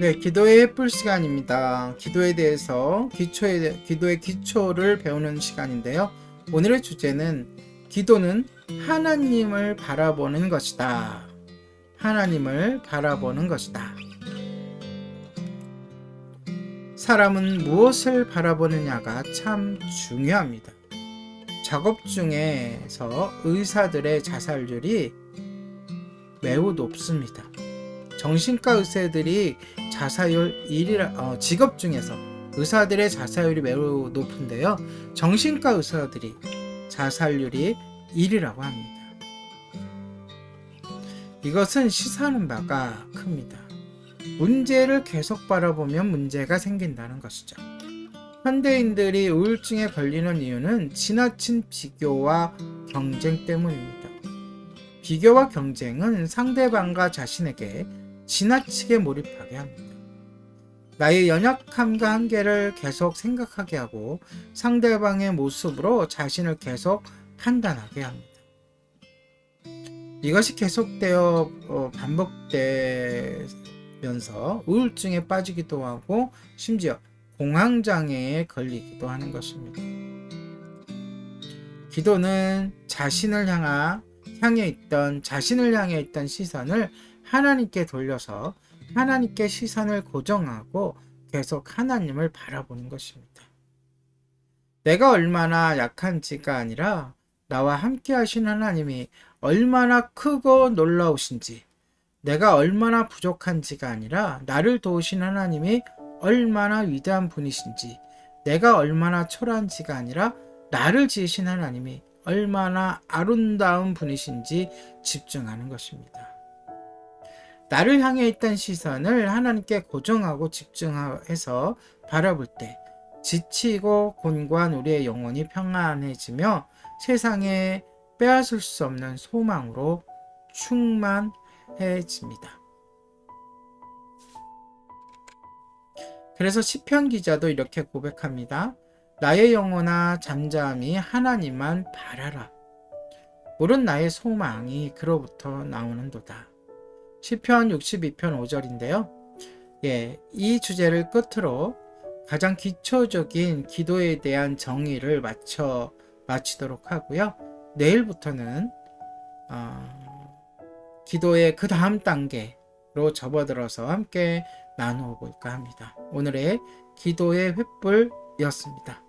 네, 기도의 햇불 시간입니다. 기도에 대해서 기초에 대- 기도의 기초를 배우는 시간인데요. 오늘의 주제는 기도는 하나님을 바라보는 것이다. 하나님을 바라보는 것이다. 사람은 무엇을 바라보느냐가 참 중요합니다. 작업 중에서 의사들의 자살률이 매우 높습니다. 정신과 의사들이 자살률 1위라 어, 직업 중에서 의사들의 자살률이 매우 높은데요. 정신과 의사들이 자살률이 1위라고 합니다. 이것은 시사하는 바가 큽니다. 문제를 계속 바라보면 문제가 생긴다는 것이죠. 현대인들이 우울증에 걸리는 이유는 지나친 비교와 경쟁 때문입니다. 비교와 경쟁은 상대방과 자신에게 지나치게 몰입하게 합니다. 나의 연약함과 한계를 계속 생각하게 하고 상대방의 모습으로 자신을 계속 판단하게 합니다. 이것이 계속되어 어, 반복되면서 우울증에 빠지기도 하고 심지어 공황장애에 걸리기도 하는 것입니다. 기도는 자신을 향하, 향해 있던 자신을 향해 있던 시선을 하나님께 돌려서 하나님께 시선을 고정하고 계속 하나님을 바라보는 것입니다. 내가 얼마나 약한지가 아니라 나와 함께 하신 하나님이 얼마나 크고 놀라우신지, 내가 얼마나 부족한지가 아니라 나를 도우신 하나님이 얼마나 위대한 분이신지, 내가 얼마나 초라한지가 아니라 나를 지으신 하나님이 얼마나 아름다운 분이신지 집중하는 것입니다. 나를 향해 있던 시선을 하나님께 고정하고 집중해서 바라볼 때 지치고 곤고한 우리의 영혼이 평안해지며 세상에 빼앗을 수 없는 소망으로 충만해집니다. 그래서 시편 기자도 이렇게 고백합니다. 나의 영혼아 잠잠히 하나님만 바라라. 물은 나의 소망이 그로부터 나오는도다. 시편 62편 5절인데요. 예, 이 주제를 끝으로 가장 기초적인 기도에 대한 정의를 맞춰 마치도록 하고요. 내일부터는 어, 기도의 그 다음 단계로 접어들어서 함께 나누어 볼까 합니다. 오늘의 기도의 횃불이었습니다.